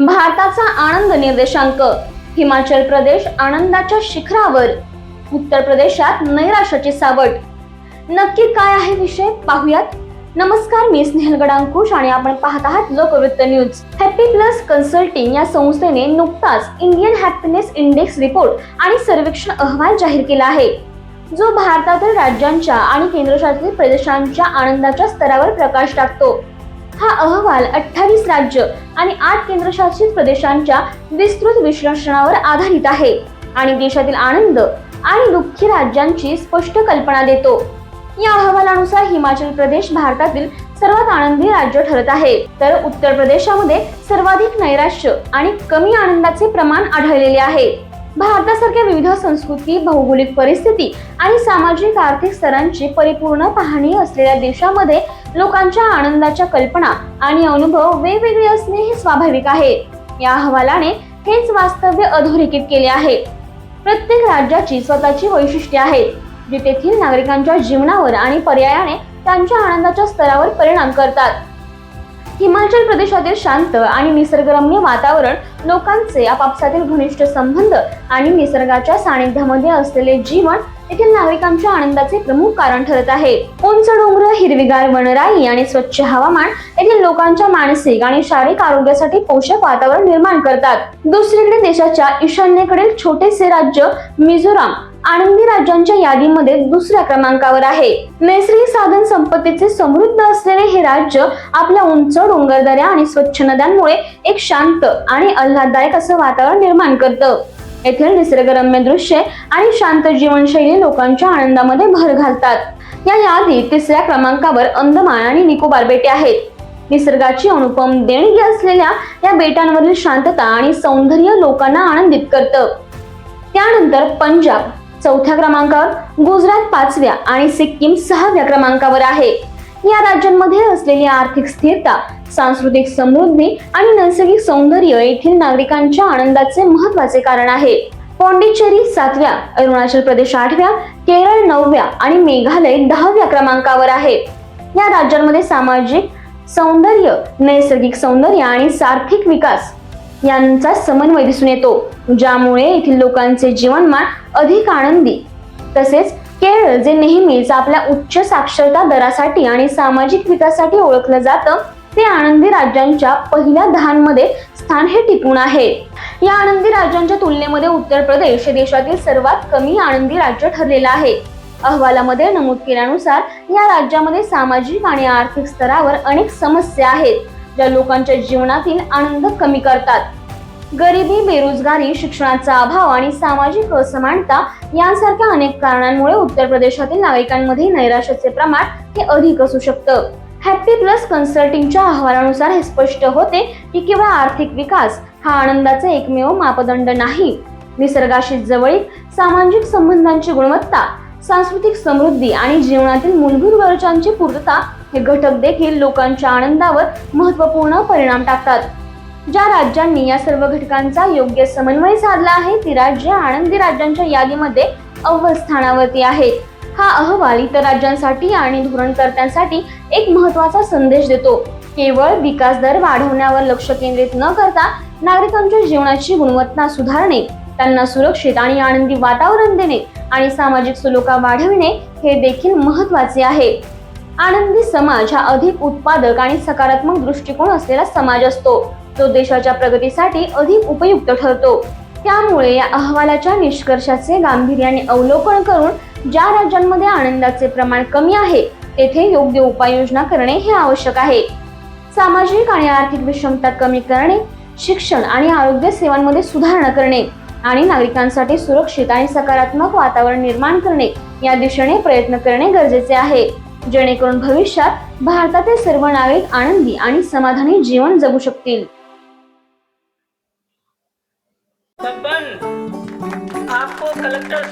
भारताचा आनंद निर्देशांक. हिमाचल प्रदेश आनंदाच्या शिखरावर उत्तर प्रदेशात नैराश्याची सावट. नक्की काय आहे विषय? पाहूयात. नमस्कार मी स्नेहल गडांकुश आणि आपण पाहत आहात लोकवृत्त न्यूज. हॅपी प्लस कन्सल्टिंग या संस्थेने नुकताच इंडियन हॅपीनेस इंडेक्स रिपोर्ट आणि सर्वेक्षण अहवाल जाहीर केला आहे. जो भारतातील राज्यांच्या आणि केंद्रशासित प्रदेशांच्या आनंदाच्या स्तरावर प्रकाश टाकतो. हा अहवाल अठ्ठावीस राज्य आणि आठ केंद्रशासित प्रदेशांच्या विस्तृत विश्लेषणावर आधारित आहे. आणि देशातील आनंद आणि दुःखी राज्यांची स्पष्ट कल्पना देतो. या अहवालानुसार हिमाचल प्रदेश भारतातील सर्वात आनंदी राज्य ठरत आहे. तर उत्तर प्रदेशामध्ये सर्वाधिक नैराश्य आणि कमी आनंदाचे प्रमाण आढळलेले आहे. भारतासारख्या विविध संस्कृती भौगोलिक परिस्थिती आणि सामाजिक आर्थिक स्तरांची परिपूर्ण पाहणी असलेल्या देशामध्ये लोकांच्या आनंदाच्या कल्पना आणि अनुभव वेगवेगळे असणे हे स्वाभाविक आहे. या अहवालाने हेच वास्तव्य अधोरेखित केले आहे. प्रत्येक राज्याची स्वतःची वैशिष्ट्ये आहेत जी तेथील नागरिकांच्या जीवनावर आणि पर्यायाने त्यांच्या आनंदाच्या स्तरावर परिणाम करतात. हिमाचल प्रदेशातील शांत आणि निसर्गरम्य वातावरण लोकांचे आपापसातील घनिष्ठ संबंध आणि निसर्गाच्या सानिध्यामध्ये असलेले जीवन येथील नागरिकांच्या आनंदाचे प्रमुख कारण ठरत आहे. उंच डोंगर हिरवीगार वनराई आणि स्वच्छ हवामान येथील लोकांच्या मानसिक आणि शारीरिक आरोग्यासाठी पोषक वातावरण निर्माण करतात. दुसरीकडे देशाच्या ईशान्येकडील छोटेसे राज्य मिझोराम आनंदी राज्यांच्या यादीमध्ये दुसऱ्या क्रमांकावर आहे. नैसर्गिक साधन संपत्तीचे समृद्ध असलेले हे राज्य आपल्या उंच डोंगरदऱ्या आणि स्वच्छ नद्यांमुळे एक शांत आणि आल्हाददायक असं वातावरण निर्माण करतं. येथील निसर्गरम्य दृश्ये आणि शांत जीवनशैली लोकांच्या आनंदामध्ये भर घालतात. या यादीत तिसऱ्या क्रमांकावर अंदमान आणि निकोबार बेटे आहेत. निसर्गाची अनुपम देणगी असलेल्या या बेटांवरील शांतता आणि सौंदर्य लोकांना आनंदित करतं. त्यानंतर पंजाब चौथ्या क्रमांकावर गुजरात पाचव्या आणि सिक्कीम सहाव्या क्रमांकावर आहे. या राज्यांमध्ये असलेली आर्थिक स्थिरता सांस्कृतिक समृद्धी आणि नैसर्गिक सौंदर्य येथील नागरिकांच्या आनंदाचे महत्त्वाचे कारण आहे. पॉंडिचेरी सातव्या अरुणाचल प्रदेश आठव्या केरळ नवव्या आणि मेघालय दहाव्या क्रमांकावर आहे. या राज्यांमध्ये सामाजिक सौंदर्य नैसर्गिक सौंदर्य आणि सार्थिक विकास यांचा समन्वय दिसून येतो ज्यामुळे येथील लोकांचे जीवनमान अधिक आनंदी तसेच केरळ जे नेहमीच आपल्या उच्च साक्षरता दरासाठी आणि सामाजिक विकासासाठी ओळखलं जातं ते आनंदी राज्यांच्या पहिल्या दहामध्ये स्थान हे टिकून आहे. या आनंदी राज्यांच्या तुलनेमध्ये उत्तर प्रदेश हे देशातील सर्वात कमी आनंदी राज्य ठरलेलं आहे. अहवालामध्ये नमूद केल्यानुसार या राज्यामध्ये सामाजिक आणि आर्थिक स्तरावर अनेक समस्या आहेत ज्या लोकांच्या जीवनातील आनंद कमी करतात. गरिबी बेरोजगारी शिक्षणाचा अभाव आणि सामाजिक असमानता यांसारख्या अनेक कारणांमुळे उत्तर प्रदेशातील नागरिकांमध्ये नैराश्याचे प्रमाण हे अधिक असू शकतं. हॅपी प्लस कन्सल्टिंगच्या अहवालानुसार हे स्पष्ट होते की केवळ आर्थिक विकास हा आनंदाचा एकमेव मापदंड नाही. निसर्गाशी जवळीक सामाजिक संबंधांची गुणवत्ता सांस्कृतिक समृद्धी आणि जीवनातील मूलभूत गरजांची पूर्तता हे घटक देखील लोकांच्या आनंदावर महत्त्वपूर्ण परिणाम टाकतात. ज्या राज्यांनी या सर्व घटकांचा योग्य समन्वय साधला आहे ती राज्य आनंदी राज्यांच्या यादीमध्ये अव्वल स्थानावरती आहेत हा अहवाल इतर राज्यांसाठी आणि धोरणकर्त्यांसाठी एक महत्त्वाचा संदेश देतो. केवळ विकास दर वाढवण्यावर लक्ष केंद्रित न करता नागरिकांच्या जीवनाची गुणवत्ता सुधारणे त्यांना सुरक्षित आणि आनंदी वातावरण देणे आणि सामाजिक सुलोका वाढविणे हे देखील महत्त्वाचे आहे. आनंदी समाज हा अधिक उत्पादक आणि सकारात्मक दृष्टिकोन असलेला समाज असतो. तो देशाच्या प्रगतीसाठी अधिक उपयुक्त ठरतो. त्यामुळे या अहवालाच्या निष्कर्षाचे गांभीर्याने अवलोकन करून ज्या राज्यांमध्ये आनंदाचे प्रमाण कमी आहे तेथे योग्य उपाययोजना करणे हे आवश्यक आहे. सामाजिक आणि आर्थिक विषमता कमी करणे शिक्षण आणि आरोग्य सेवांमध्ये सुधारणा करणे आणि नागरिकांसाठी सुरक्षित आणि सकारात्मक वातावरण निर्माण करणे या दिशेने प्रयत्न करणे गरजेचे आहे. जेणेकरून भविष्यात भारतातील सर्व नागरिक आनंदी आणि समाधानी जीवन जगू शकतील.